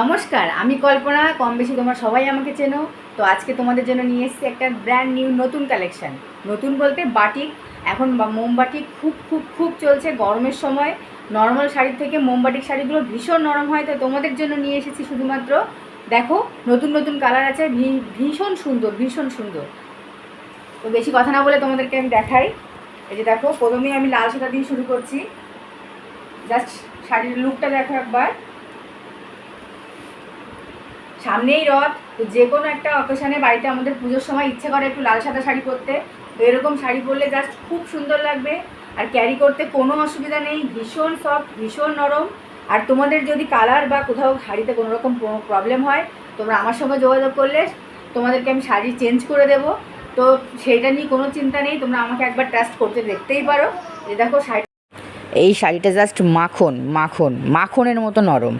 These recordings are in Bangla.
নমস্কার, আমি কল্পনা কম বেশি তোমরা সবাই আমাকে চেনো। তো আজকে তোমাদের জন্য নিয়ে এসেছি একটা ব্র্যান্ড নিউ নতুন কালেকশন নতুন বলতে বাটিক এখন মোমবাটি খুব খুব খুব চলছে গরমের সময়। নর্মাল শাড়ির থেকে মোমবাটিক শাড়িগুলো ভীষণ নরম হয়, তো তোমাদের জন্য নিয়ে এসেছি শুধুমাত্র। দেখো, নতুন নতুন কালার আছে ভীষণ সুন্দর ভীষণ সুন্দর। তো বেশি কথা না বলে তোমাদেরকে আমি দেখাই। এই যে দেখো, প্রথমেই আমি লাল সাদা দিয়ে শুরু করছি। জাস্ট শাড়ির লুকটা দেখো একবার। সামনেই রথ তো যে কোনো একটা অকেশনে বাড়িতে আমাদের পুজোর সময় ইচ্ছে করে একটু লাল সাদা শাড়ি পরতে। তো এরকম শাড়ি পরলে জাস্ট খুব সুন্দর লাগবে। আর ক্যারি করতে কোনো অসুবিধা নেই, ভীষণ সফট ভীষণ নরম। আর তোমাদের যদি কালার বা কোথাও শাড়িতে কোনো রকম প্রবলেম হয়, তোমরা আমার সঙ্গে যোগাযোগ করলে তোমাদেরকে আমি শাড়ি চেঞ্জ করে দেবো। তো সেইটা নিয়ে কোনো চিন্তা নেই, তোমরা আমাকে একবার টেস্ট করতে দেখতেই পারো। যে দেখো শাড়ি এই শাড়িটা জাস্ট মাখন মাখন, মাখনের মতো নরম।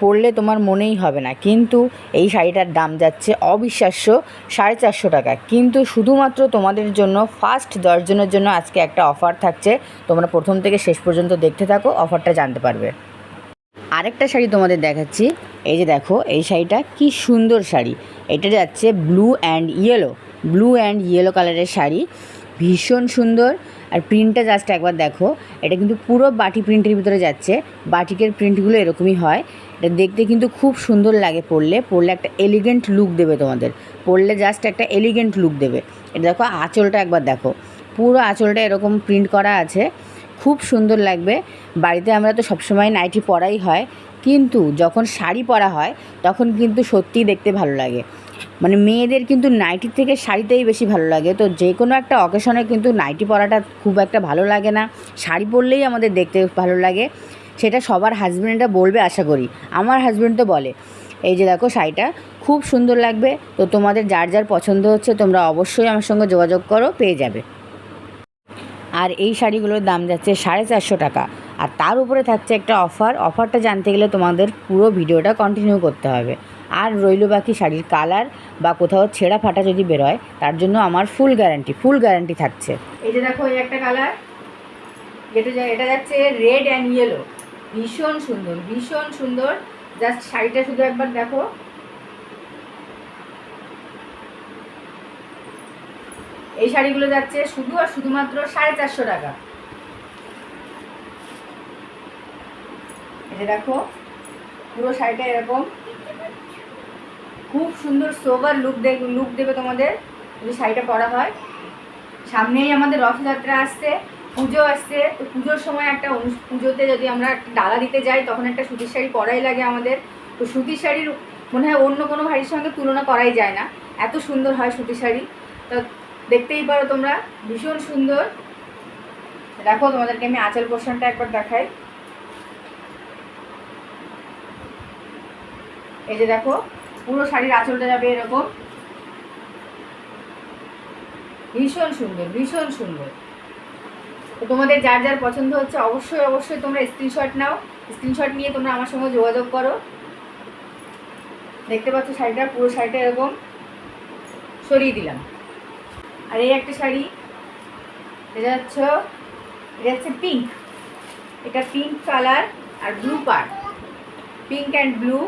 পরলে তোমার মনেই হবে না। কিন্তু এই শাড়িটার দাম যাচ্ছে অবিশ্বাস্য সাড়ে চারশো টাকা। কিন্তু শুধুমাত্র তোমাদের জন্য ফার্স্ট দশজনের জন্য আজকে একটা অফার থাকছে। তোমরা প্রথম থেকে শেষ পর্যন্ত দেখতে থাকো অফারটা জানতে পারবে। আরেকটা শাড়ি তোমাদের দেখাচ্ছি। এই যে দেখো, এই শাড়িটা কি সুন্দর শাড়ি। এটা যাচ্ছে blue and yellow blue and yellow কালারের শাড়ি। ভীষণ সুন্দর। আর প্রিন্টটা জাস্ট একবার দেখো, এটা কিন্তু পুরো বাটি প্রিন্টের ভিতরে যাচ্ছে। বাটিকের প্রিন্টগুলো এরকমই হয়। এটা দেখতে কিন্তু খুব সুন্দর লাগে পরলে। পরলে একটা এলিগেন্ট লুক দেবে তোমাদের। পরলে জাস্ট একটা এলিগেন্ট লুক দেবে। এটা দেখো, আঁচলটা একবার দেখো। পুরো আঁচলটা এরকম প্রিন্ট করা আছে। খুব সুন্দর লাগবে। বাড়িতে আমরা তো সবসময় নাইটি পরাই হয়। কিন্তু যখন শাড়ি পরা হয়, তখন কিন্তু সত্যিই দেখতে ভালো লাগে। মানে মেয়েদের কিন্তু নাইটির থেকে শাড়িতেই বেশি ভালো লাগে। তো যে কোনো একটা অকেশনে কিন্তু নাইটি পরাটা খুব একটা ভালো লাগে না। শাড়ি পরলেই আমাদের দেখতে ভালো লাগে। সেটা সবার হাজব্যান্ডরা বলবে, আশা করি। আমার হাজব্যান্ড তো বলে, এই যে দেখো শাড়িটা, খুব সুন্দর লাগবে। তো তোমাদের যার যার পছন্দ হচ্ছে, তোমরা অবশ্যই আমার সঙ্গে যোগাযোগ করো, পেয়ে যাবে। আর এই শাড়িগুলোর দাম যাচ্ছে সাড়ে চারশো টাকা। আর তার উপরে থাকছে একটা অফার অফারটা জানতে গেলে তোমাদের পুরো ভিডিওটা কন্টিনিউ করতে হবে। আর রইল বাকি শাড়ির কালার বা কোথাও ছেঁড়া ফাটা যদি বেরোয়, তার জন্য আমার ফুল গ্যারান্টি ফুল গ্যারান্টি থাকছে। এই যে দেখো এই একটা কালার যেটা এটা যাচ্ছে রেড অ্যান্ড ইয়েলো ভীষণ সুন্দর ভীষণ সুন্দর। জাস্ট শাড়িটা শুধু একবার দেখো। এই শাড়িগুলো যাচ্ছে শুধু আর শুধুমাত্র সাড়ে চারশো টাকা। এটা দেখো, পুরো শাড়িটা এরকম। খুব সুন্দর সোবার লুক দেখ লুক দেবে তোমাদের। যদি শাড়িটা পরা হয়। সামনেই আমাদের রথযাত্রা আসছে, পুজো আসছে। তো পুজোর সময় একটা পুজোতে যদি আমরা ডালা দিতে যাই, তখন একটা সুতির শাড়ি পরাই লাগে আমাদের। তো সুতির শাড়ির মনে হয় অন্য কোনো শাড়ির সঙ্গে তুলনা করাই যায় না। এত সুন্দর হয় সুতির শাড়ি। তো দেখতেই পারো তোমরা, ভীষণ সুন্দর। দেখো তোমাদেরকে আমি আঁচল পোর্শনটা একবার দেখাই। এই যে দেখো পুরো শাড়ির আঁচলটা যাবে এরকম। ভীষণ সুন্দর ভীষণ সুন্দর। তো তোমাদের যার যার পছন্দ হচ্ছে, অবশ্যই অবশ্যই তোমরা স্ক্রিনশট নাও। স্ক্রিনশট নিয়ে তোমরা আমার সঙ্গে যোগাযোগ করো। দেখতে পাচ্ছ শাড়িটা, পুরো শাড়িটা এরকম সরিয়ে দিলাম। আর এই একটা শাড়ি, এটা হচ্ছে এটা হচ্ছে পিঙ্ক এটা পিঙ্ক কালার আর ব্লু পার পিঙ্ক অ্যান্ড ব্লু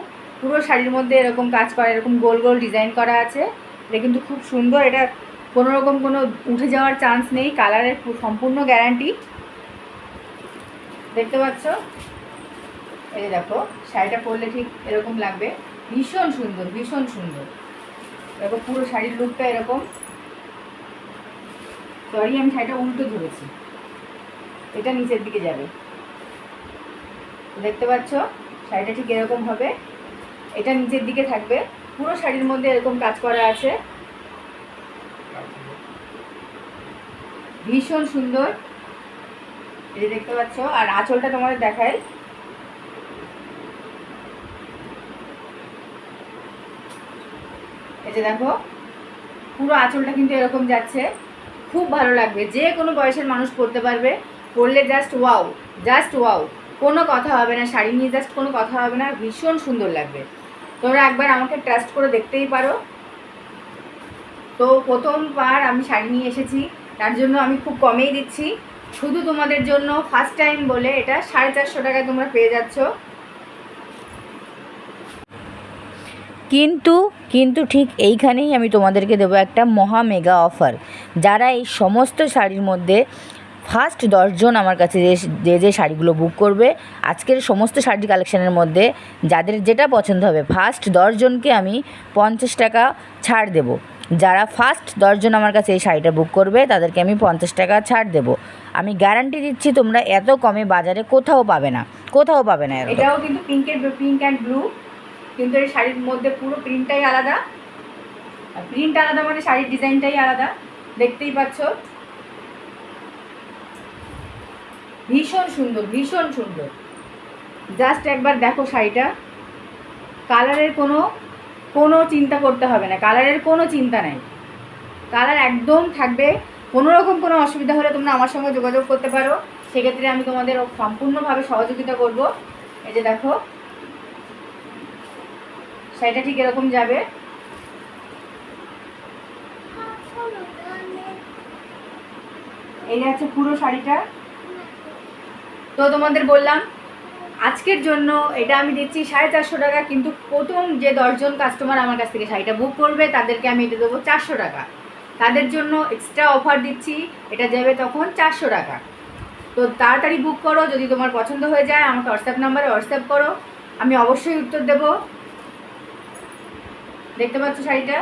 পুরো শাড়ির মধ্যে এরকম কাজ করা, এরকম গোল গোল ডিজাইন করা আছে। এটা কিন্তু খুব সুন্দর, এটা কোনো রকম কোনো উঠে যাওয়ার চান্স নেই কালারের সম্পূর্ণ গ্যারান্টি দেখতে পাচ্ছ? এই দেখো, শাড়িটা পরলে ঠিক এরকম লাগবে। ভীষণ সুন্দর ভীষণ সুন্দর। দেখো, পুরো শাড়ির লুকটা এরকম। সরি আমি শাড়িটা উল্টো ধরেছি। এটা নিচের দিকে যাবে। দেখতে পাচ্ছ? শাড়িটা ঠিক এরকম হবে। এটা নিচের দিকে থাকবে। পুরো শাড়ির মধ্যে এরকম কাজ করা আছে। ভীষণ সুন্দর। এটা দেখতে পাচ্ছ, আর আঁচলটা তোমাদের দেখাই। যে দেখো, পুরো আঁচলটা কিন্তু এরকম যাচ্ছে। খুব ভালো লাগবে। যে কোনো বয়সের মানুষ পরতে পারবে। পরলে জাস্ট ওয়াও জাস্ট ওয়াও কোনো কথা হবে না। শাড়ি নিয়ে জাস্ট কোনো কথা হবে না। ভীষণ সুন্দর লাগবে। তোমরা একবার আমাকে ট্রাস্ট করে দেখতেই পারো। তো প্রথমবার আমি শাড়ি নিয়ে এসেছি, তার জন্য আমি খুব কমেই দিচ্ছি। শুধু তোমাদের জন্য ফার্স্ট টাইম বলে এটা সাড়ে চারশো টাকায় তোমরা পেয়ে যাচ্ছ। কিন্তু কিন্তু ঠিক এইখানেই আমি তোমাদেরকে দেবো একটা মহা মেগা অফার যারা এই সমস্ত শাড়ির মধ্যে ফার্স্ট দশজন আমার কাছে যে যে যে শাড়িগুলো বুক করবে, আজকের সমস্ত শাড়ি কালেকশানের মধ্যে যাদের যেটা পছন্দ হবে, ফার্স্ট দশজনকে আমি পঞ্চাশ টাকা ছাড় দেবো। যারা ফার্স্ট দশজন আমার কাছে এই শাড়িটা বুক করবে, তাদেরকে আমি পঞ্চাশ টাকা ছাড় দেবো। আমি গ্যারান্টি দিচ্ছি তোমরা এত কমে বাজারে কোথাও পাবে না, কোথাও পাবে না। এটাও কিন্তু পিঙ্কের পিঙ্ক অ্যান্ড ব্লু কিন্তু এই শাড়ির মধ্যে পুরো প্রিন্টটাই আলাদা। প্রিন্ট আলাদা মানে শাড়ির ডিজাইনটাই আলাদা। দেখতেই পাচ্ছ? ভীষণ সুন্দর ভীষণ সুন্দর। জাস্ট একবার দেখো শাড়িটা। কালারের কোনো কোনো চিন্তা করতে হবে না। কালারের কোনো চিন্তা নাই। কালার একদম থাকবে। কোনো রকম কোনো অসুবিধা হলে তোমরা আমার সঙ্গে যোগাযোগ করতে পারো। সেক্ষেত্রে আমি তোমাদের সম্পূর্ণভাবে সহযোগিতা করব। এই যে দেখো। শাড়িটা ঠিক এরকম যাবে। এই হচ্ছে পুরো শাড়িটা। তো তোমাদের বললাম, আজকের জন্য এটা আমি দিচ্ছি সাড়ে চারশো টাকা, কিন্তু প্রথম যে দশজন কাস্টমার আমার কাছ থেকে শাড়িটা বুক করবে, তাদেরকে আমি এটা দেবো চারশো টাকা। তাদের জন্য এক্সট্রা অফার দিচ্ছি, এটা যাবে তখন চারশো টাকা। তো তাড়াতাড়ি বুক করো, যদি তোমার পছন্দ হয়ে যায়, আমাকে হোয়াটসঅ্যাপ নাম্বারে হোয়াটসঅ্যাপ করো, আমি অবশ্যই উত্তর দেবো। দেখতে পাচ্ছ শাড়িটা?